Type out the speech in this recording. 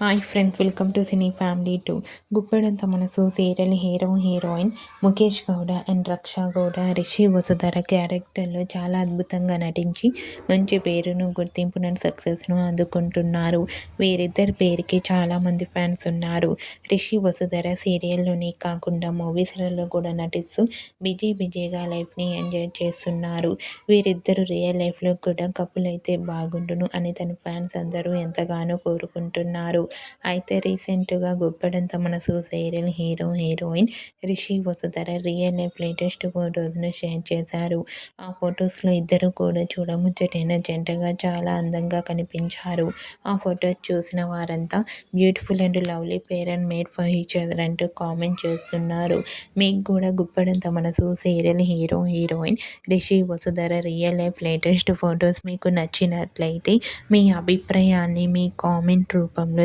Hi friends welcome to cine family to Guppedantha Manasu serial hero heroine Mukesh Gowda and Raksha Gowda Rishi Vasudhara క్యారెక్టర్లో చాలా అద్భుతంగా నటించి మంచి పేరును గుర్తింపును సక్సెస్ను అందుకుంటున్నారు. వీరిద్దరి పేరుకి చాలామంది ఫ్యాన్స్ ఉన్నారు. రిషి వసుధర సీరియల్లోనే కాకుండా మూవీస్లలో కూడా నటిస్తూ బిజీ బిజీగా లైఫ్ని ఎంజాయ్ చేస్తున్నారు. వీరిద్దరు రియల్ లైఫ్లో కూడా కపుల్ అయితే బాగుండును అని తన ఫ్యాన్స్ అందరూ ఎంతగానో కోరుకుంటున్నారు. అయితే రీసెంట్గా Guppedantha Manasu serial hero heroine Rishi Vasudhara real life latest ఫొటోస్ను share చేశారు. ఆ ఫొటోస్లో ఇద్దరు కూడా చూడముచ్చటైన జంటగా చాలా అందంగా కనిపించారు. ఆ ఫొటోస్ చూసిన వారంతా beautiful and lovely pair and made for each other అంటూ కామెంట్ చేస్తున్నారు. మీకు కూడా Guppedantha Manasu serial hero heroine Rishi Vasudhara real life latest photos మీకు నచ్చినట్లయితే మీ అభిప్రాయాన్ని మీ కామెంట్ రూపంలో